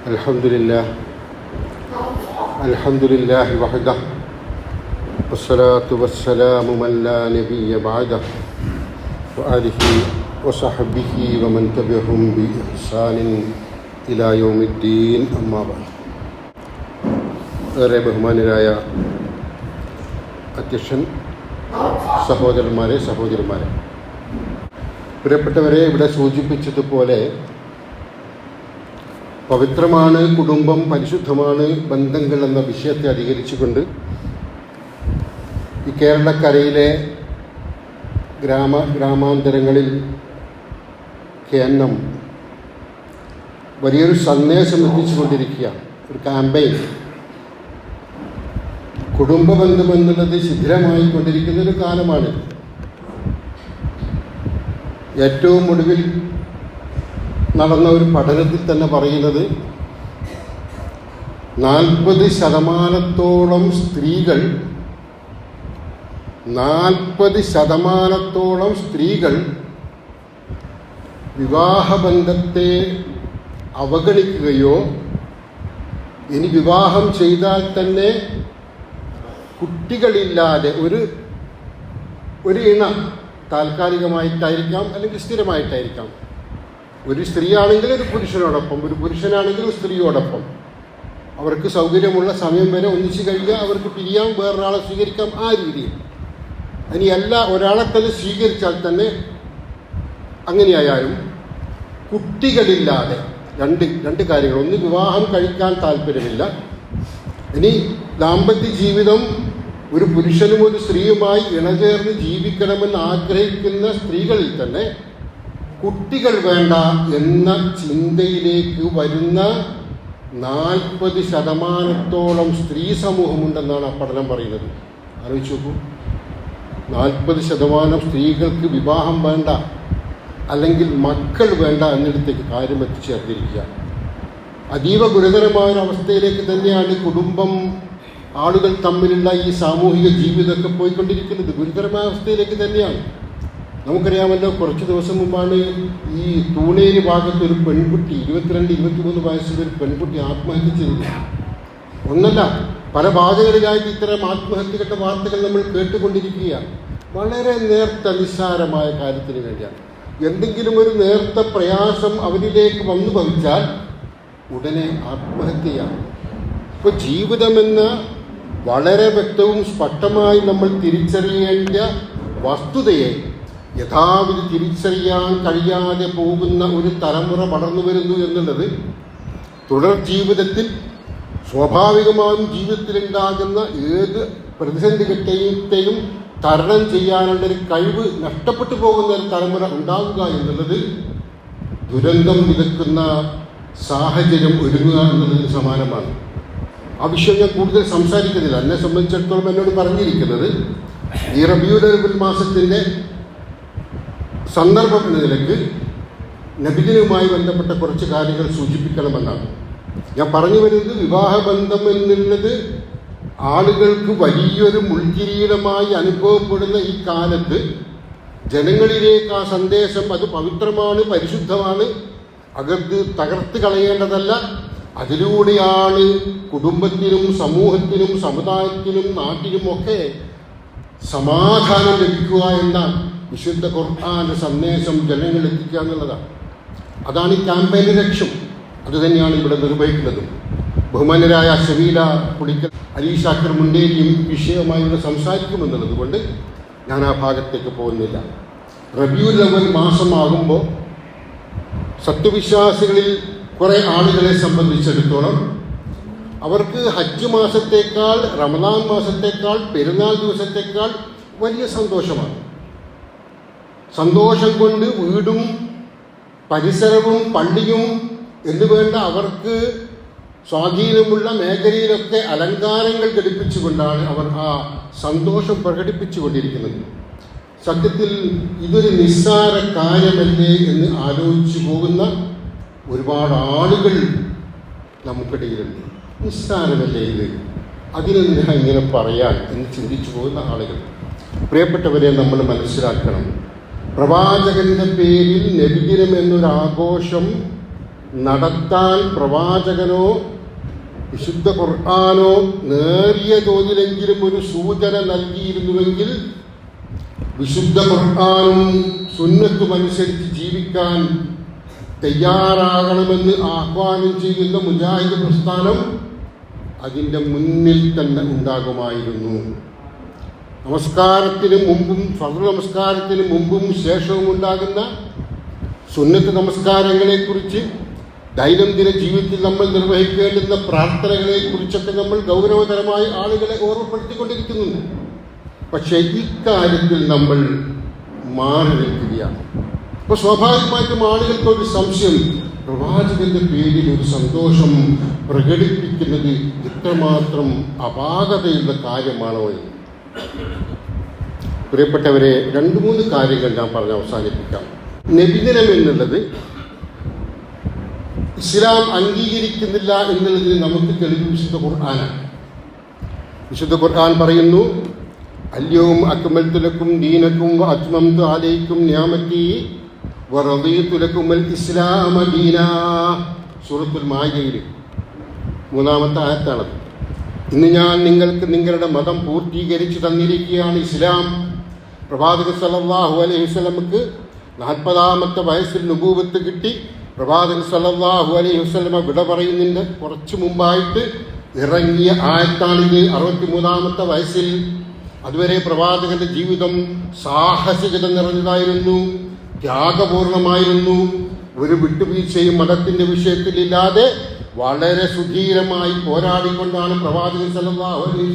الحمد لله الحمد لله وحده والصلاة والسلام من لا نبي بعده وآله وصحبه ومن تبعهم بإحسان إلى يوم الدين أما بعد ഏറെ ബഹുമാനരായ അധ്യക്ഷൻ സഹോദരന്മാരെ സഹോദരിമാരെ പ്രിയപ്പെട്ടവരെ ഇവിടെ സൂചിപ്പിച്ചതുപോലെ പവിത്രമാണ് കുടുംബം പരിശുദ്ധമാണ് ബന്ധങ്ങൾ എന്ന വിഷയത്തെ അധികരിച്ചുകൊണ്ട് ഈ കേരളക്കരയിലെ ഗ്രാമ ഗ്രാമാന്തരങ്ങളിൽ കേന്ദ്രം വലിയൊരു സന്ദേശം എത്തിച്ചുകൊണ്ടിരിക്കുകയാണ്. ഒരു ക്യാമ്പയിൻ കുടുംബ ബന്ധം എന്നുള്ളത് ശിഥിലമായി കൊണ്ടിരിക്കുന്ന ഒരു കാലമാണ്. ഏറ്റവും ഒടുവിൽ നടന്ന ഒരു പഠനത്തിൽ തന്നെ പറയുന്നത് നാൽപ്പത് ശതമാനത്തോളം സ്ത്രീകൾ നാൽപ്പത് ശതമാനത്തോളം സ്ത്രീകൾ വിവാഹബന്ധത്തെ അവഗണിക്കുകയോ ഇനി വിവാഹം ചെയ്താൽ തന്നെ കുട്ടികളില്ലാതെ ഒരു ഒരു ഇണ താൽക്കാലികമായിട്ടായിരിക്കാം അല്ലെങ്കിൽ സ്ഥിരമായിട്ടായിരിക്കാം. ഒരു സ്ത്രീയാണെങ്കിൽ ഒരു പുരുഷനോടൊപ്പം ഒരു പുരുഷനാണെങ്കിൽ ഒരു സ്ത്രീയോടൊപ്പം. അവർക്ക് സൗകര്യമുള്ള സമയം വരെ ഒന്നിച്ച് കഴിയുക അവർക്ക് പിരിയാം വേറൊരാളെ സ്വീകരിക്കാം ആ രീതിയിൽ. ഇനി എല്ലാ ഒരാളെ തന്നെ സ്വീകരിച്ചാൽ തന്നെ അങ്ങനെയായാലും കുട്ടികളില്ലാതെ രണ്ട് രണ്ട് കാര്യങ്ങൾ. ഒന്ന് വിവാഹം കഴിക്കാൻ താല്പര്യമില്ല. ഇനി ദാമ്പത്യ ജീവിതം ഒരു പുരുഷനും ഒരു സ്ത്രീയുമായി ഇണചേർന്ന് ജീവിക്കണമെന്ന് ആഗ്രഹിക്കുന്ന സ്ത്രീകളിൽ തന്നെ കുട്ടികൾ വേണ്ട എന്ന ചിന്തയിലേക്ക് വരുന്ന നാൽപ്പത് ശതമാനത്തോളം സ്ത്രീ സമൂഹമുണ്ടെന്നാണ് ആ പഠനം പറയുന്നത്. ആലോചിച്ച് നോക്കൂ. നാൽപ്പത് ശതമാനം സ്ത്രീകൾക്ക് വിവാഹം വേണ്ട അല്ലെങ്കിൽ മക്കൾ വേണ്ട എന്നിടത്തേക്ക് കാര്യം എത്തിച്ചേർന്നിരിക്കുക അതീവ ഗുരുതരമായ ഒരു അവസ്ഥയിലേക്ക് തന്നെയാണ് കുടുംബം ആളുകൾ തമ്മിലുള്ള ഈ സാമൂഹിക ജീവിതമൊക്കെ പോയിക്കൊണ്ടിരിക്കുന്നത്. ഗുരുതരമായ അവസ്ഥയിലേക്ക് തന്നെയാണ്. നമുക്കറിയാമല്ലോ കുറച്ച് ദിവസം മുമ്പാണ് ഈ തൂണേരി ഭാഗത്ത് ഒരു പെൺകുട്ടി ഇരുപത്തിരണ്ട് ഇരുപത്തിമൂന്ന് വയസ്സുള്ള ഒരു പെൺകുട്ടി ആത്മഹത്യ ചെയ്തത് ഒന്നല്ല പല ഭാഗങ്ങളിലായിട്ട് ഇത്തരം ആത്മഹത്യകളുടെ വാർത്തകൾ നമ്മൾ കേട്ടുകൊണ്ടിരിക്കുകയാണ് വളരെ നേർത്ത നിസ്സാരമായ കാര്യത്തിന് വേണ്ടിയാണ്. എന്തെങ്കിലും ഒരു നേർത്ത പ്രയാസം അവരിലേക്ക് വന്നു ഭവിച്ചാൽ ഉടനെ ആത്മഹത്യയാണ്. ഇപ്പോൾ ജീവിതമെന്ന വളരെ വ്യക്തവും സ്പഷ്ടമായി നമ്മൾ തിരിച്ചറിയേണ്ട വസ്തുതയെ യഥാവിധി തിരിച്ചറിയാൻ കഴിയാതെ പോകുന്ന ഒരു തലമുറ വളർന്നു വരുന്നു എന്നുള്ളത് തുടർ ജീവിതത്തിൽ സ്വാഭാവികമായും ജീവിതത്തിലുണ്ടാകുന്ന ഏത് പ്രതിസന്ധികളെയും തരണം ചെയ്യാനുള്ള ഒരു കഴിവ് നഷ്ടപ്പെട്ടു പോകുന്ന ഒരു തലമുറ ഉണ്ടാകുക എന്നുള്ളത് ദുരന്തം വിതക്കുന്ന സാഹചര്യം ഒരുങ്ങുക എന്നുള്ളതിന് സമാനമാണ്. ആ വിഷയം ഞാൻ കൂടുതൽ സംസാരിക്കുന്നില്ല. എന്നെ സംബന്ധിച്ചിടത്തോളം എന്നോട് പറഞ്ഞിരിക്കുന്നത് ഈ റബിയുൽ മാസത്തിന്റെ സന്ദർഭം എന്ന നിലയ്ക്ക് നബിദിനുമായി ബന്ധപ്പെട്ട കുറച്ച് കാര്യങ്ങൾ സൂചിപ്പിക്കണമെന്നാണ്. ഞാൻ പറഞ്ഞു വരുന്നത് വിവാഹബന്ധം എന്നുള്ളത് ആളുകൾക്ക് വലിയൊരു മുൾക്കിരീടമായി അനുഭവപ്പെടുന്ന ഈ കാലത്ത് ജനങ്ങളിലേക്ക് ആ സന്ദേശം അത് പവിത്രമാണ് പരിശുദ്ധമാണ് അകത്ത് തകർത്ത് കളയേണ്ടതല്ല. അതിലൂടെയാണ് കുടുംബത്തിനും സമൂഹത്തിനും സമുദായത്തിനും നാട്ടിനും ഒക്കെ സമാധാനം ലഭിക്കുക എന്ന വിശുദ്ധ ഖുർആാന്റെ സന്ദേശം ജനങ്ങളിൽ എത്തിക്കുക എന്നുള്ളതാണ്. അതാണ് ഈ ക്യാമ്പയിന്റെ ലക്ഷ്യം. അതുതന്നെയാണ് ഇവിടെ നിർവഹിക്കുന്നത്. ബഹുമാനരായ ഷമീല പുളിക്കൽ അലീഷാക്കർ മുണ്ടേരിയും വിഷയമായി ഇവിടെ സംസാരിക്കുമെന്നുള്ളത് കൊണ്ട് ഞാൻ ആ ഭാഗത്തേക്ക് പോകുന്നില്ല. റബ്യൂ അവൽ മാസമാകുമ്പോൾ സത്യവിശ്വാസികളിൽ കുറേ ആളുകളെ സംബന്ധിച്ചിടത്തോളം അവർക്ക് ഹജ്ജ് മാസത്തേക്കാൾ റമദാൻ മാസത്തേക്കാൾ പെരുന്നാൾ ദിവസത്തേക്കാൾ വലിയ സന്തോഷമാണ്. സന്തോഷം കൊണ്ട് വീടും പരിസരവും പള്ളിയും എന്ന് വേണ്ട അവർക്ക് സ്വാധീനമുള്ള മേഖലയിലൊക്കെ അലങ്കാരങ്ങൾ ഘടിപ്പിച്ചുകൊണ്ടാണ് അവർ ആ സന്തോഷം പ്രകടിപ്പിച്ചുകൊണ്ടിരിക്കുന്നത്. സത്യത്തിൽ ഇതൊരു നിസ്സാര കാര്യമല്ലേ എന്ന് ആലോചിച്ചു പോകുന്ന ഒരുപാട് ആളുകൾ നമുക്കിടയിലുണ്ട്. നിസ്സാരമല്ലേ ഇത്? അതിനെന്തിനാ ഇങ്ങനെ പറയാൻ എന്ന് ചിന്തിച്ചു പോകുന്ന ആളുകൾ. പ്രിയപ്പെട്ടവരെ നമ്മൾ മനസ്സിലാക്കണം. പ്രവാചകന്റെ പേരിൽ നബിദിനം എന്നൊരാഘോഷം നടത്താൻ പ്രവാചകനോ വിശുദ്ധ ഖുർആാനോ നേറിയ തോതിലെങ്കിലും ഒരു സൂചന നൽകിയിരുന്നുവെങ്കിൽ വിശുദ്ധ ഖുർആാനും സുന്നത്തും അനുസരിച്ച് ജീവിക്കാൻ തയ്യാറാകണമെന്ന് ആഹ്വാനം ചെയ്യുന്ന മുജാഹിദ് പ്രസ്ഥാനം അതിന്റെ മുന്നിൽ തന്നെ ഉണ്ടാകുമായിരുന്നു. നമസ്കാരത്തിന് മുമ്പും ഫർദ് നമസ്കാരത്തിന് മുമ്പും ശേഷവും ഉണ്ടാകുന്ന സുന്നത്ത് നമസ്കാരങ്ങളെക്കുറിച്ച് ദൈനംദിന ജീവിതത്തിൽ നമ്മൾ നിർവഹിക്കേണ്ടുന്ന പ്രാർത്ഥനകളെക്കുറിച്ചൊക്കെ നമ്മൾ ഗൗരവതരമായി ആളുകളെ ഓർമ്മപ്പെടുത്തിക്കൊണ്ടിരിക്കുന്നുണ്ട്. പക്ഷേ ഇക്കാര്യത്തിൽ നമ്മൾ മാറി നിൽക്കുകയാണ്. അപ്പോൾ സ്വാഭാവികമായിട്ടും ആളുകൾക്ക് ഒരു സംശയം പ്രവാചകന്റെ പേരിൽ ഒരു സന്തോഷം പ്രകടിപ്പിക്കുന്നത് ഇത്രമാത്രം അപാകതയുള്ള കാര്യമാണോ എന്ന്? പ്രിയപ്പെട്ടവരെ രണ്ട് മൂന്ന് കാര്യങ്ങൾ ഞാൻ പറഞ്ഞ് അവസാനിപ്പിക്കാം. നബിദിനം എന്നുള്ളത് ഇസ്ലാം അംഗീകരിക്കുന്നില്ല എന്നുള്ളതിന് നമുക്ക് തെളിവ് വിശുദ്ധ ഖുർആാനാണ്. വിശുദ്ധ ഖുർആൻ പറയുന്നു അല്യവും അക്മൽത്തുലക്കും ദീനക്കും അജ്മം ആലയിക്കും ന്യാമത്തി ഇസ്ലാമീന ഇസ്ലാമ സൂറത്തുൽ മായയിൽ മൂന്നാമത്തെ ആയത്താണത്. ഇന്ന് ഞാൻ നിങ്ങൾക്ക് നിങ്ങളുടെ മതം പൂർത്തീകരിച്ചു തന്നിരിക്കുകയാണ് ഇസ്ലാം. പ്രവാചക സലല്ലാഹു അലൈഹി വസല്ലമക്ക് നാൽപ്പതാമത്തെ വയസ്സിൽ നുബൂവത്ത് കിട്ടി. പ്രവാചകൻ സല്ലല്ലാഹു അലൈഹി വസ്ലമ വിട പറയുന്നതിന്റെ കുറച്ച് മുമ്പായിട്ട് ഇറങ്ങിയ ആയത്താണിത് അറുപത്തിമൂന്നാമത്തെ വയസ്സിൽ. അതുവരെ പ്രവാചകന്റെ ജീവിതം സാഹസികത നിറഞ്ഞതായിരുന്നു ത്യാഗപൂർണമായിരുന്നു. ഒരു വിട്ടുവീഴ്ചയും മതത്തിന്റെ വിഷയത്തിലില്ലാതെ വളരെ സുധീരമായി പോരാടിക്കൊണ്ടാണ് പ്രവാചകൻ സല്ലല്ലാഹു അലൈഹി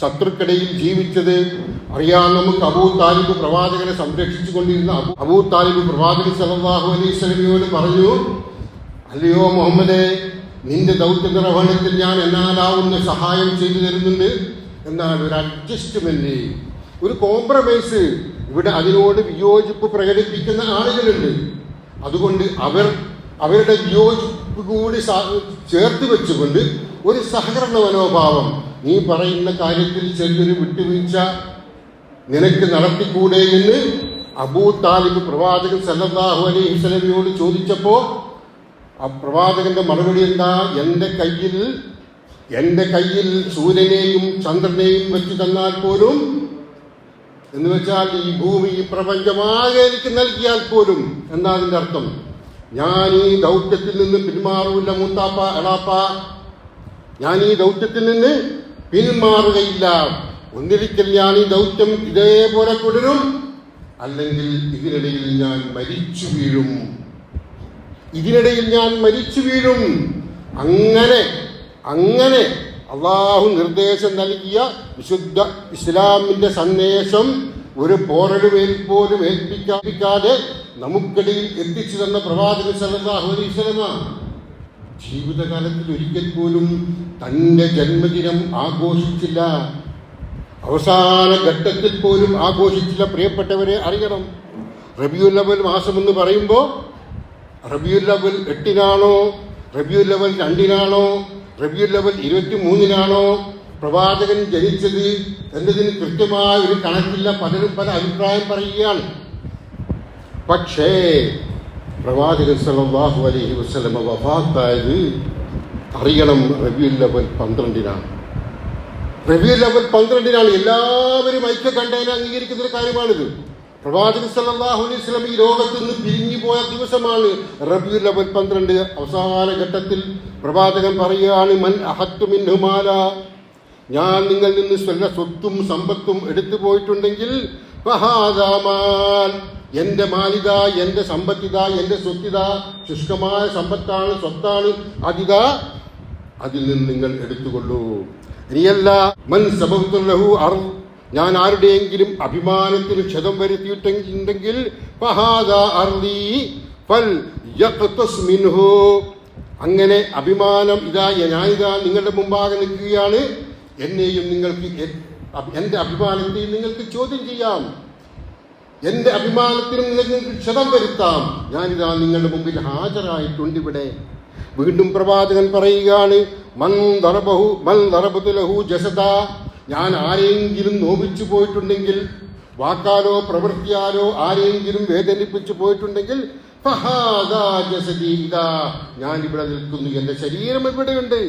ശത്രുക്കടയിൽ ജീവിച്ചത്. അറിയാം നമുക്ക് അബൂ താലിബ് പ്രവാചകനെ സംരക്ഷിച്ചു കൊണ്ടിരുന്ന അബൂ താലിബ് പ്രവാചകൻ സല്ലല്ലാഹു അലൈഹി പറഞ്ഞു അല്ലയോ മുഹമ്മദേ നിന്റെ ദൗത്യ നിർവഹണത്തിൽ ഞാൻ എന്നാലാവുന്ന സഹായം ചെയ്തു തരുന്നുണ്ട്. എന്നാൽ ഒരു അഡ്ജസ്റ്റ്മെന്റ് ഒരു കോംപ്രമൈസ് ഇവിടെ അതിനോട് വിയോജിപ്പ് പ്രകടിപ്പിക്കുന്ന ആളുകളുണ്ട്. അതുകൊണ്ട് അവർ അവരുടെ വിയോജിപ്പ് കൂടി ചേർത്ത് വെച്ചുകൊണ്ട് ഒരു സഹകരണ മനോഭാവം. നീ പറയുന്ന കാര്യത്തിൽ ചെറിയൊരു വിട്ടുവീഴ്ച നിനക്ക് നടത്തിക്കൂടെ എന്ന് അബൂ താലിബ് പ്രവാചകൻ സല്ലാഹു അലൈഹി വസല്ലമയോട് ചോദിച്ചപ്പോൾ ആ പ്രവാചകന്റെ മറുപടി എന്താ? എന്റെ കയ്യിൽ എന്റെ കയ്യിൽ സൂര്യനെയും ചന്ദ്രനെയും വെച്ച് തന്നാൽ പോലും എന്ന് വെച്ചാൽ ഈ ഭൂമി ഈ പ്രപഞ്ചമാകെ എനിക്ക് നൽകിയാൽ പോലും. എന്താ അതിന്റെ അർത്ഥം? ഞാൻ ഈ ദൗത്യത്തിൽ നിന്ന് പിന്മാറൂല്ല മൂത്താപ്പ എളാപ്പ. ഞാൻ ഈ ദൗത്യത്തിൽ നിന്ന് പിന്മാറുകയില്ല. ഒന്നിരിക്കൽ ഞാൻ ഈ ദൗത്യം ഇതേപോലെ തുടരും. അല്ലെങ്കിൽ ഇതിനിടയിൽ ഞാൻ മരിച്ചു വീഴും. ഇതിനിടയിൽ ഞാൻ മരിച്ചു വീഴും. അങ്ങനെ അങ്ങനെ അള്ളാഹു നിർദ്ദേശം നൽകിയ വിശുദ്ധ ഇസ്ലാമിന്റെ സന്ദേശം ഒരു പോരടുവേൽ പോലും ഏൽപ്പിക്കാതെ നമുക്കിടയിൽ എത്തിച്ചു തന്ന പ്രവാചക വസല്ലമ ജീവിതകാലത്തിൽ ഒരിക്കൽ പോലും തന്റെ ജന്മദിനം ആഘോഷിച്ചില്ല. അവസാന ഘട്ടത്തിൽ പോലും ആഘോഷിച്ചില്ല. പ്രിയപ്പെട്ടവരെ അറിയണം. റബിയുൽ അവൽ മാസം എന്ന് പറയുമ്പോൾ റബിയുൽ അവൽ എട്ടിനാണോ റബിയുൽ അവൽ രണ്ടിനാണോ റബിയുൽ അവൽ ഇരുപത്തി മൂന്നിനാണോ പ്രവാചകൻ ജനിച്ചത് എന്നതിന് കൃത്യമായ ഒരു കണക്കില്ല പലരും പല അഭിപ്രായം പറയുകയാണ്. പക്ഷേ പ്രവാചകൻ സല്ലല്ലാഹു അലഹി വസ്ലമ വഫാത്തായത് അറിയണം റബിയുൽ ലവൽ പന്ത്രണ്ടിനാണ്. റബിയുൽ ലവൽ പന്ത്രണ്ടിനാണ് എല്ലാവരും ഐക്യ ഐക്യകണ്ഠേന അംഗീകരിക്കുന്ന ഒരു കാര്യമാണിത്. പ്രവാചകൻ സല്ലല്ലാഹു അലൈഹി സ്വലം ഈ ലോകത്ത് നിന്ന് പിരിഞ്ഞു പോയ ദിവസമാണ് റബിയുൽ ലവൽ പന്ത്രണ്ട്. അവസാന ഘട്ടത്തിൽ പ്രവാചകൻ പറയുകയാണ് മൻ അഹത്തു മിൻഹുമാല ഞാൻ നിങ്ങളിൽ നിന്ന് സ്വല്ല സ്വത്തും സമ്പത്തും എടുത്തു പോയിട്ടുണ്ടെങ്കിൽ എന്റെ മാലിത എന്റെ സമ്പത്തിത എന്റെ സ്വത്തിത ശുഷ്കമായ സമ്പത്താണ് സ്വത്താണ് അതിത അതിൽ നിന്ന് നിങ്ങൾ എടുത്തുകൊള്ളൂ. ഇനിയല്ല മൻ സബബത്തുല്ലഹു അർ ഞാൻ ആരുടെയെങ്കിലും അഭിമാനത്തിന് ക്ഷതം വരുത്തിയിട്ടുണ്ടെങ്കിൽ അങ്ങനെ അഭിമാനം ഇതാ ഞാനിതാ നിങ്ങളുടെ മുമ്പാകെ നിൽക്കുകയാണ്. എന്നെയും നിങ്ങൾക്ക് എന്റെ അഭിമാനത്തെയും നിങ്ങൾക്ക് ചോദ്യം ചെയ്യാം. എന്റെ അഭിമാനത്തിനും നിങ്ങൾക്ക് ക്ഷതം വരുത്താം. ഞാനിതാ നിങ്ങളുടെ മുമ്പിൽ ഹാജരായിട്ടുണ്ട് ഇവിടെ. വീണ്ടും പ്രവാചകൻ പറയുകയാണ് മൻ ദറബഹു ദറബതുലഹു ജസദ. ഞാൻ ആരെങ്കിലും നോവിച്ചു പോയിട്ടുണ്ടെങ്കിൽ വാക്കാലോ പ്രവൃത്തിയാലോ ആരെങ്കിലും വേദനിപ്പിച്ചു പോയിട്ടുണ്ടെങ്കിൽ ഞാൻ ഇവിടെ നിൽക്കുന്നു എന്റെ ശരീരം ഇവിടെയുണ്ട്.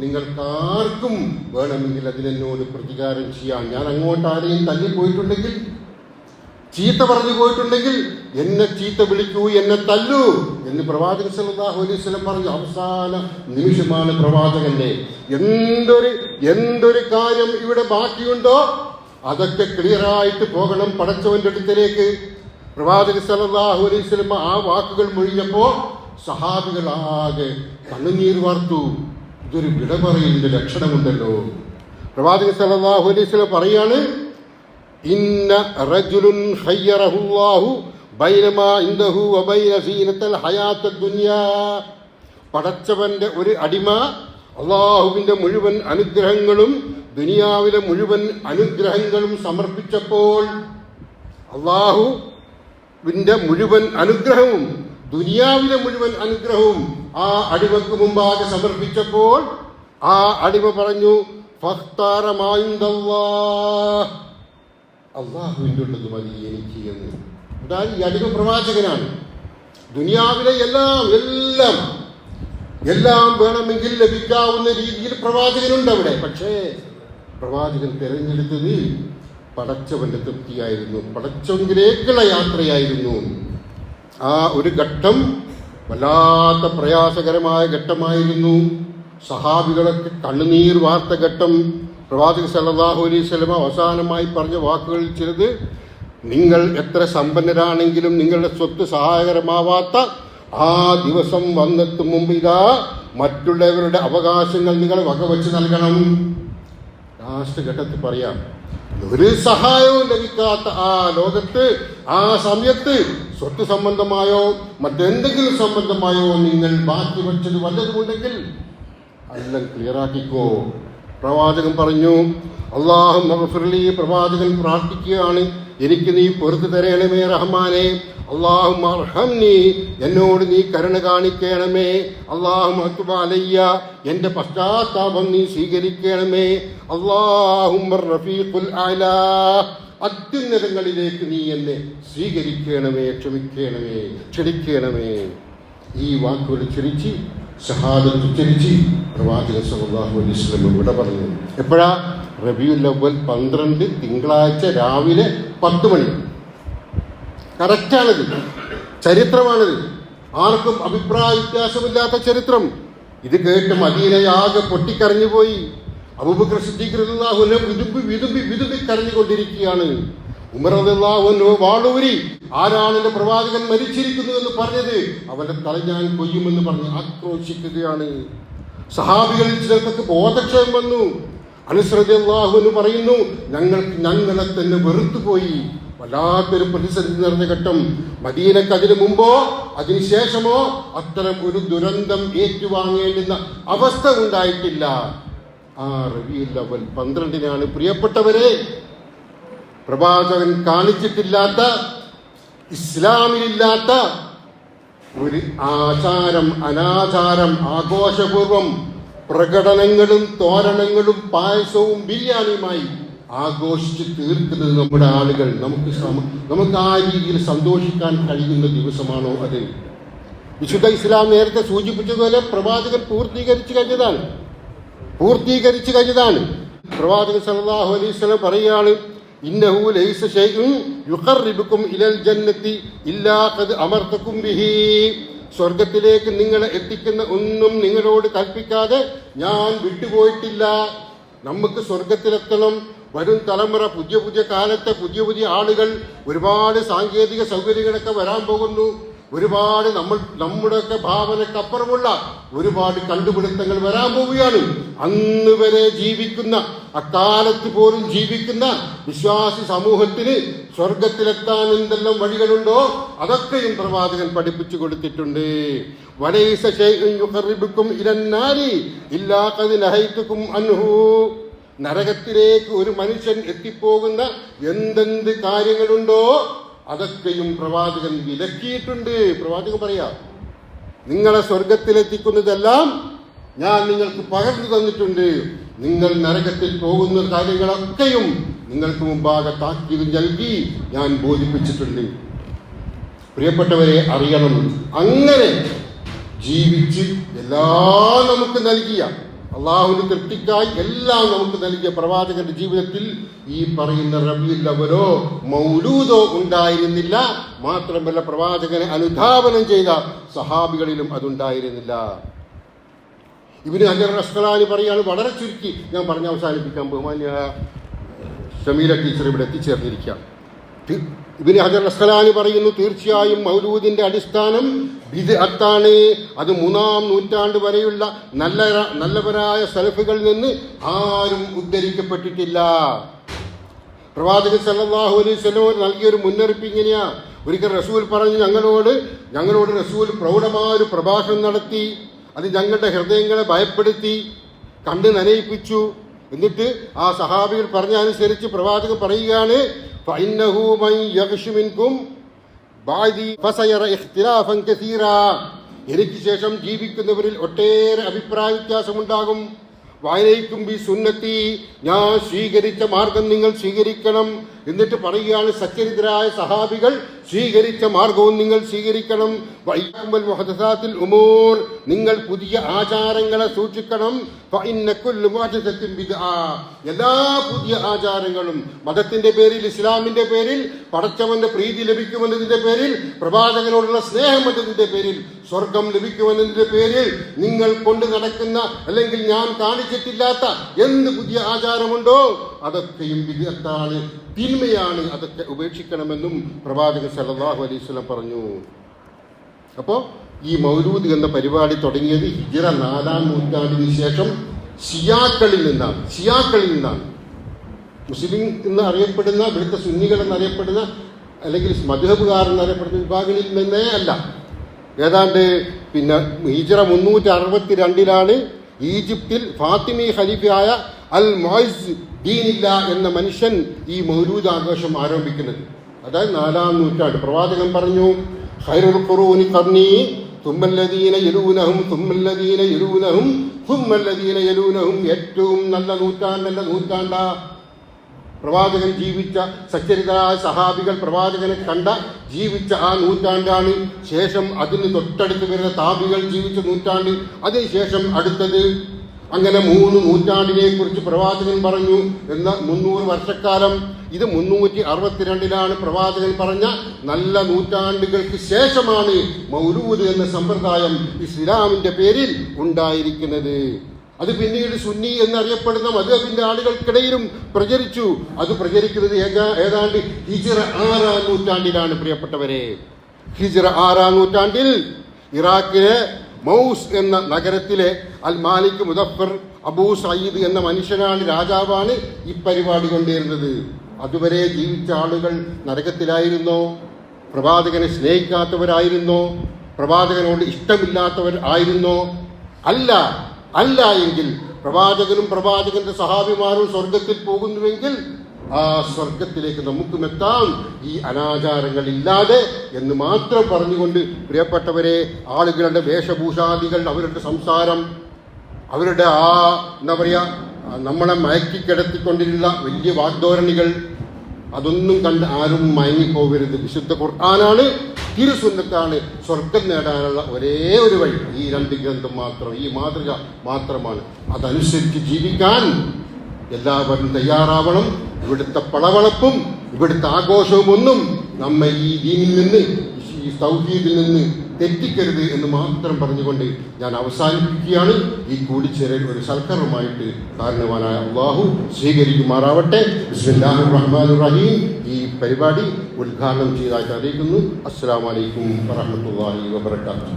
നിങ്ങൾക്ക് ആർക്കും വേണമെങ്കിൽ അതിനെന്നോട് പ്രതികാരം ചെയ്യാം ഞാൻ അങ്ങോട്ട് ആരെയും തല്ലി പോയിട്ടുണ്ടെങ്കിൽ ചീത്ത പറഞ്ഞു പോയിട്ടുണ്ടെങ്കിൽ എന്നെ ചീത്ത വിളിക്കൂ എന്നെ തല്ലൂ എന്ന് പ്രവാചകൻ വസല്ലം പറഞ്ഞു. അവസാന നിമിഷമാണ് പ്രവാചകന്റെ. എന്തൊരു എന്തൊരു കാര്യം ഇവിടെ ബാക്കിയുണ്ടോ? അതൊക്കെ ക്ലിയറായിട്ട് പോകണം പടച്ചവന്റെ അടുത്തിലേക്ക് പ്രവാചകൻ വസല്ലം ആ വാക്കുകൾ മൊഴിഞ്ഞപ്പോ സഹാബികൾ ആകെ കണ്ണുനീർ വാർത്തു. ഇതൊരു വിട പറയുന്നതിന്റെ ലക്ഷണമുണ്ടല്ലോ പ്രവാചക അലൈഹി വസല്ലം പറയാണ് ഇന്ന റജുലുൻ ഹയ്യറഹുല്ലാഹു ബൈനമാ ഇൻദഹു വബൈന സീനത്തൽ ഹയാത്ത ദുനിയാ. പടച്ചവന്റെ ഒരു അടിമ അള്ളാഹുവിന്റെ മുഴുവൻ അനുഗ്രഹങ്ങളും ദുനിയാവിലെ മുഴുവൻ അനുഗ്രഹങ്ങളും സമർപ്പിച്ചപ്പോൾ അള്ളാഹുവിന്റെ മുഴുവൻ അനുഗ്രഹവും ദുനിയാവിലെ മുഴുവൻ അനുഗ്രഹവും ആ അടിമക്ക് മുമ്പാകെ സമർപ്പിച്ചപ്പോൾ ആ അടിമ പറഞ്ഞു അള്ളാഹുവിന്റെ ഉള്ളത് മതി എനിക്ക് എന്ന്. അതായത് ഈ അടിമ പ്രവാചകനാണ്. ദുനിയാവിലെ എല്ലാം എല്ലാം എല്ലാം വേണമെങ്കിൽ ലഭിക്കാവുന്ന രീതിയിൽ പ്രവാചകനുണ്ട് അവിടെ. പക്ഷേ പ്രവാചകൻ തിരഞ്ഞെടുത്തത് പടച്ചവന്റെ തൃപ്തിയായിരുന്നു. പടച്ചവങ്കിലേക്കുള്ള യാത്രയായിരുന്നു. ആ ഒരു ഘട്ടം വല്ലാത്ത പ്രയാസകരമായ ഘട്ടമായിരുന്നു. സഹാബികളൊക്കെ കണ്ണുനീർ വാർത്ത ഘട്ടം. പ്രവാചക സല്ലല്ലാഹു അലൈഹി സ്വലമ അവസാനമായി പറഞ്ഞ വാക്കുകളിൽ ചിലത് നിങ്ങൾ എത്ര സമ്പന്നരാണെങ്കിലും നിങ്ങളുടെ സ്വത്ത് സഹായകരമാവാത്ത ആ ദിവസം വന്നെത്തും മുമ്പ് ഇതാ മറ്റുള്ളവരുടെ അവകാശങ്ങൾ നിങ്ങൾ വകവച്ച് നൽകണം. ലാസ്റ്റ് ഘട്ടത്തിൽ പറയാം ഒരു സഹായവും ലഭിക്കാത്ത ആ ലോകത്ത് ആ സമയത്ത് സ്വത്ത് സംബന്ധമായോ മറ്റെന്തെങ്കിലും സംബന്ധമായോ നിങ്ങൾ ബാക്കി വെച്ചത് വല്ലതുമുണ്ടെങ്കിൽ എല്ലാം ക്ലിയറാക്കിക്കോ പ്രവാചകൻ പറഞ്ഞു അള്ളാഹു പ്രവാചകൻ പ്രാർത്ഥിക്കുകയാണ് എനിക്ക് നീ പൊറത്തു തരണമേ റഹ്മാനെ. അള്ളാഹു അർഹംനി എന്നോട് നീ കരുണ കാണിക്കണമേ. അള്ളാഹു എന്റെ പശ്ചാത്താപം നീ സ്വീകരിക്കണമേ. അള്ളാഹു റഫീഖുൽ അത്യുന്നതങ്ങളിലേക്ക് നീ എന്നെ സ്വീകരിക്കണമേ ക്ഷമിക്കണമേ ക്ഷണിക്കണമേ. ഈ വാക്കുകൾ ക്ഷണിച്ച് ഷഹാദത്ത് ഉച്ചരിച്ച് പ്രവാചക സല്ലല്ലാഹു അലൈഹി വസല്ലം ഇവിടെ പറഞ്ഞു. എപ്പോഴാ? റബിയുൽ അവൽ പന്ത്രണ്ട് തിങ്കളാഴ്ച രാവിലെ പത്ത് മണി. കറക്റ്റാണിത്. ചരിത്രമാണിത്. ആർക്കും അഭിപ്രായ വ്യത്യാസമില്ലാത്ത ചരിത്രം. ഇത് കേട്ട് മദീനയാകെ പൊട്ടിക്കരഞ്ഞു പോയി അബൂബക്കർ സിദ്ദീഖ് റളിയല്ലാഹു അൻഹു വിതുമ്പി വിതുമ്പി വിതുമ്പി കരഞ്ഞുകൊണ്ടിരിക്കുകയാണ്. വാളൂരി ആരാണ് എന്റെ പ്രവാചകൻ മരിച്ചിരിക്കുന്നു എന്ന് പറഞ്ഞത്? അവന്റെ തല ഞാൻ കൊയ്യുമെന്ന് പറഞ്ഞ് ആക്രോശിക്കുകയാണ്. സഹാബികളിൽ ചിലർക്ക് ബോധക്ഷയം വന്നു. എന്ന് പറയുന്നു ഞങ്ങൾ ഞങ്ങളെ തന്നെ വെറുത്തുപോയി. വല്ലാത്തൊരു പ്രതിസന്ധി നിറഞ്ഞ ഘട്ടം. മദീനക്ക് അതിനു മുമ്പോ അതിനുശേഷമോ അത്തരം ഒരു ദുരന്തം ഏറ്റുവാങ്ങേണ്ടുന്ന അവസ്ഥ ഉണ്ടായിട്ടില്ല. ആ റബിയുൽ അവൽ പന്ത്രണ്ടിനാണ് പ്രിയപ്പെട്ടവരെ പ്രവാചകൻ കാണിച്ചിട്ടില്ലാത്ത ഇസ്ലാമിലില്ലാത്ത ഒരു ആചാരം അനാചാരം ആഘോഷപൂർവം പ്രകടനങ്ങളും തോരണങ്ങളും പായസവും ബിരിയാണിയുമായി ആഘോഷിച്ച് തീർക്കുന്നത് നമ്മുടെ ആളുകൾ നമുക്ക് നമുക്ക് ആ രീതിയിൽ സന്തോഷിക്കാൻ കഴിയുന്ന ദിവസമാണോ അത്? വിശുദ്ധ ഇസ്ലാം നേരത്തെ സൂചിപ്പിച്ചതുപോലെ പ്രവാചകൻ പൂർത്തീകരിച്ചു കഴിഞ്ഞതാണ്. പൂർത്തീകരിച്ചു കഴിഞ്ഞതാണ്. പ്രവാചകൻ സല്ലല്ലാഹു അലൈഹി വസല്ലം പറയുകയാണ് ഇന്നഹു ലൈസ ഇലൽ ഇല്ലാ ഖദ് ബിഹി. സ്വർഗത്തിലേക്ക് നിങ്ങളെ എത്തിക്കുന്ന ഒന്നും നിങ്ങളോട് കൽപ്പിക്കാതെ ഞാൻ വിട്ടുപോയിട്ടില്ല. നമുക്ക് സ്വർഗത്തിലെത്തണം വരും തലമുറ പുതിയ പുതിയ കാലത്തെ പുതിയ പുതിയ ആളുകൾ ഒരുപാട് സാങ്കേതിക സൗകര്യങ്ങളൊക്കെ വരാൻ പോകുന്നു. ഒരുപാട് നമ്മൾ നമ്മുടെയൊക്കെ ഭാവനക്കപ്പുറമുള്ള ഒരുപാട് കണ്ടുപിടുത്തങ്ങൾ വരാൻ പോവുകയാണ്. അന്ന് വരെ ജീവിക്കുന്ന അക്കാലത്ത് പോലും ജീവിക്കുന്ന വിശ്വാസി സമൂഹത്തിന് സ്വർഗത്തിലെത്താൻ എന്തെല്ലാം വഴികളുണ്ടോ അതൊക്കെയും പ്രവാചകൻ പഠിപ്പിച്ചു കൊടുത്തിട്ടുണ്ട്. വലൈസ ഇലന്നാരി ഇല്ലാ ഖദ് നഹൈതുക്കും അൻഹു. നരകത്തിലേക്ക് ഒരു മനുഷ്യൻ എത്തിപ്പോകുന്ന എന്തെന്ത് കാര്യങ്ങളുണ്ടോ അതൊക്കെയും പ്രവാചകൻ വിലക്കിയിട്ടുണ്ട്. പ്രവാചകൻ പറയാ നിങ്ങളെ സ്വർഗത്തിലെത്തിക്കുന്നതെല്ലാം ഞാൻ നിങ്ങൾക്ക് പകർന്നു തന്നിട്ടുണ്ട്. നിങ്ങൾ നരകത്തിൽ പോകുന്ന കാര്യങ്ങളൊക്കെയും നിങ്ങൾക്ക് മുമ്പാകെ താക്കീത് നൽകി ഞാൻ ബോധിപ്പിച്ചിട്ടുണ്ട്. പ്രിയപ്പെട്ടവരെ അറിയണം. അങ്ങനെ ജീവിച്ച് എല്ലാം നമുക്ക് നൽകിയ അള്ളാഹുവിന് തൃപ്തിക്കായി എല്ലാം നമുക്ക് നൽകിയ പ്രവാചകന്റെ ജീവിതത്തിൽ ഈ പറയുന്ന റബിയുല്ലവരോ മൗലൂദോ ഉണ്ടായിരുന്നില്ല. മാത്രമല്ല പ്രവാചകനെ അനുധാപനം ചെയ്ത സഹാബികളിലും അതുണ്ടായിരുന്നില്ല. ഇവന് അജർ റസ്കലാനി പറയാണ് വളരെ ചുരുക്കി ഞാൻ പറഞ്ഞ് അവസാനിപ്പിക്കാൻ ബഹുമാന്യ ഷമീല ടീച്ചർ ഇവിടെ എത്തിച്ചേർന്നിരിക്കാം ഇബിന് ഹജർ അസ്കലാനി പറയുന്നു തീർച്ചയായും മൗലൂദിന്റെ അടിസ്ഥാനം ബിദ്അത്താണ്. അത് മൂന്നാം നൂറ്റാണ്ട് വരെയുള്ള നല്ല നല്ലവരായ സലഫുകളിൽ നിന്ന് ആരും ഉദ്ധരിക്കപ്പെട്ടിട്ടില്ല. പ്രവാചകൻ സല്ലല്ലാഹു അലൈഹി വസല്ലം നൽകിയ ഒരു മുന്നറിയിപ്പ് ഇങ്ങനെയാ. ഒരിക്കൽ റസൂൽ പറഞ്ഞു ഞങ്ങളോട് ഞങ്ങളോട് റസൂൽ പ്രൗഢമായ ഒരു പ്രഭാഷണം നടത്തി അത് ഞങ്ങളുടെ ഹൃദയങ്ങളെ ഭയപ്പെടുത്തി കണ്ട് നനയിപ്പിച്ചു. എന്നിട്ട് ആ സഹാബികൾ പറഞ്ഞ അനുസരിച്ച് പ്രവാചകൻ പറയുകയാണ് فإنه من يغش منكم بعدي فسيرى اختلافا كثيرا എനിക്ക് ശേഷം ജീവിക്കുന്നവരിൽ ഒട്ടേറെ അഭിപ്രായ വ്യത്യാസമുണ്ടാകും വായനയ്ക്കും ബി സുന്നത്തി ഞാൻ സ്വീകരിച്ച മാർഗം നിങ്ങൾ സ്വീകരിക്കണം എന്നിട്ട് പറയുകയാണ് സച്ചരിതരായ സഹാബികൾ സ്വീകരിച്ച മാർഗവും നിങ്ങൾ സ്വീകരിക്കണം. വൈകുമ്പൽ മുഹദസാത്തിൽ ഉമൂർ. നിങ്ങൾ പുതിയ ആചാരങ്ങളെ സൂക്ഷിക്കണം. എല്ലാ പുതിയ ആചാരങ്ങളും മതത്തിന്റെ പേരിൽ ഇസ്ലാമിന്റെ പേരിൽ പടച്ചവന്റെ പ്രീതി ലഭിക്കുമെന്നതിന്റെ പേരിൽ പ്രവാചകനോടുള്ള സ്നേഹം എന്നതിന്റെ പേരിൽ സ്വർഗം ലഭിക്കുമെന്നതിന്റെ പേരിൽ നിങ്ങൾ കൊണ്ടു നടക്കുന്ന അല്ലെങ്കിൽ ഞാൻ കാണിച്ചിട്ടില്ലാത്ത എന്ത് പുതിയ ആചാരമുണ്ടോ അതൊക്കെയും വിദഗ്ധാണ് തിന്മയാണ് അതൊക്കെ ഉപേക്ഷിക്കണമെന്നും പ്രവാചകൻ സല്ലല്ലാഹു അലൈഹി വസല്ലം പറഞ്ഞു. അപ്പോൾ ഈ മൗലൂദ് എന്ന പരിപാടി തുടങ്ങിയത് ഹിജറ നാലാം നൂറ്റാണ്ടിന് ശേഷം ഷിയാക്കളിൽ നിന്നാണ്. ഷിയാക്കളിൽ നിന്നാണ്. മുസ്ലിം എന്ന് അറിയപ്പെടുന്ന ഇവിടുത്തെ സുന്നികൾ എന്നറിയപ്പെടുന്ന അല്ലെങ്കിൽ മധുഹബുകാർ എന്നറിയപ്പെടുന്ന വിഭാഗങ്ങളിൽ നിന്നേ അല്ല. ഏതാണ്ട് പിന്നെ ഹിജറ മുന്നൂറ്റി അറുപത്തി രണ്ടിലാണ് ഈജിപ്തിൽ ഫാത്തിമി ഖലീഫയായ അൽ മൊയ്സ് ദീനില്ല എന്ന മനുഷ്യൻ ഈ മൗലൂദ് ആഘോഷം ആരംഭിക്കുന്നത്. അതായത് നാലാം നൂറ്റാണ്ട്. പ്രവാചകൻ പറഞ്ഞു ഖൈറുൽ ഖുറൂനി യലൂനഹും. ഏറ്റവും നല്ല നൂറ്റാണ്ട് നല്ല നൂറ്റാണ്ടാ. പ്രവാചകൻ ജീവിച്ച സച്ചരിതരായ സഹാബികൾ പ്രവാചകനെ കണ്ട ജീവിച്ച ആ നൂറ്റാണ്ടാണ്. ശേഷം അതിന് തൊട്ടടുത്ത് വരുന്ന താപികൾ ജീവിച്ച നൂറ്റാണ്ട്. അതിനുശേഷം അടുത്തത് അങ്ങനെ മൂന്ന് നൂറ്റാണ്ടിനെ കുറിച്ച് പ്രവാചകൻ പറഞ്ഞു. എന്ന മുന്നൂറ് വർഷക്കാലം. ഇത് മുന്നൂറ്റി അറുപത്തിരണ്ടിലാണ് പ്രവാചകൻ പറഞ്ഞ നല്ല നൂറ്റാണ്ടുകൾക്ക് ശേഷമാണ് മൗലൂദ് എന്ന സമ്പ്രദായം ഇസ്ലാമിന്റെ പേരിൽ ഉണ്ടായിരിക്കുന്നത്. അത് പിന്നീട് സുന്നി എന്നറിയപ്പെടുന്ന മധുബിന്റെ ആളുകൾക്കിടയിലും പ്രചരിച്ചു. അത് പ്രചരിക്കുന്നത് ഏതാണ്ട് ഹിജിറ ആറാം നൂറ്റാണ്ടിലാണ് പ്രിയപ്പെട്ടവരെ. ഹിജിറ ആറാം നൂറ്റാണ്ടിൽ ഇറാഖിലെ മൗസ് എന്ന നഗരത്തിലെ അൽ മാലിക് മുദഫർ അബൂ സയ്യിദ് എന്ന മനുഷ്യനാണ് രാജാവാണ് ഈ പരിപാടി കൊണ്ടിരുന്നത് അതുവരെ ജീവിച്ച ആളുകൾ നരകത്തിലായിരുന്നോ? പ്രവാചകനെ സ്നേഹിക്കാത്തവരായിരുന്നോ? പ്രവാചകനോട് ഇഷ്ടമില്ലാത്തവർ ആയിരുന്നോ? അല്ല അല്ല എങ്കിൽ പ്രവാചകനും പ്രവാചകന്റെ സഹാബിമാരും സ്വർഗത്തിൽ പോകുന്നുവെങ്കിൽ ആ സ്വർഗത്തിലേക്ക് നമുക്കും എത്താം ഈ അനാചാരങ്ങൾ ഇല്ലാതെ എന്ന് മാത്രം പറഞ്ഞുകൊണ്ട് പ്രിയപ്പെട്ടവരെ ആളുകളുടെ വേഷഭൂഷാദികൾ അവരുടെ സംസാരം അവരുടെ ആ എന്താ പറയുക നമ്മളെ മയക്കി കിടത്തിക്കൊണ്ടിരുന്ന വലിയ വാഗ്ധോരണികൾ അതൊന്നും കണ്ട് ആരും മയങ്ങിപ്പോകരുത്. വിശുദ്ധ ഖുർആനാണ് തിരുസുന്നത്താണ് സ്വർഗം നേടാനുള്ള ഒരേ ഒരു വഴി. ഈ രണ്ട് ഗ്രന്ഥം മാത്രം ഈ മാതൃക മാത്രമാണ്. അതനുസരിച്ച് ജീവിക്കാൻ എല്ലാവരും തയ്യാറാവണം. ഇവിടുത്തെ പളവളപ്പും ഇവിടുത്തെ ആഘോഷവും ഒന്നും നമ്മെ ഈ ദീനിൽ നിന്ന് ഈ സൗഹീദിൽ നിന്ന് തെറ്റിക്കരുത് എന്ന് മാത്രം പറഞ്ഞുകൊണ്ട് ഞാൻ അവസാനിപ്പിക്കുകയാണ്. ഈ കൂടിച്ചേരൽ ഒരു സൽക്കരണമായിട്ട് കാരണവാനായ അള്ളാഹു സ്വീകരിക്കുമാറാവട്ടെ. റഹ്മാനിർ റഹീം. ഈ പരിപാടി ഉദ്ഘാടനം ചെയ്തതായിട്ട് അറിയിക്കുന്നു. അസ്സാം വലൈക്കും വറഹമത്തല്ലാഹി വബർക്കാത്തു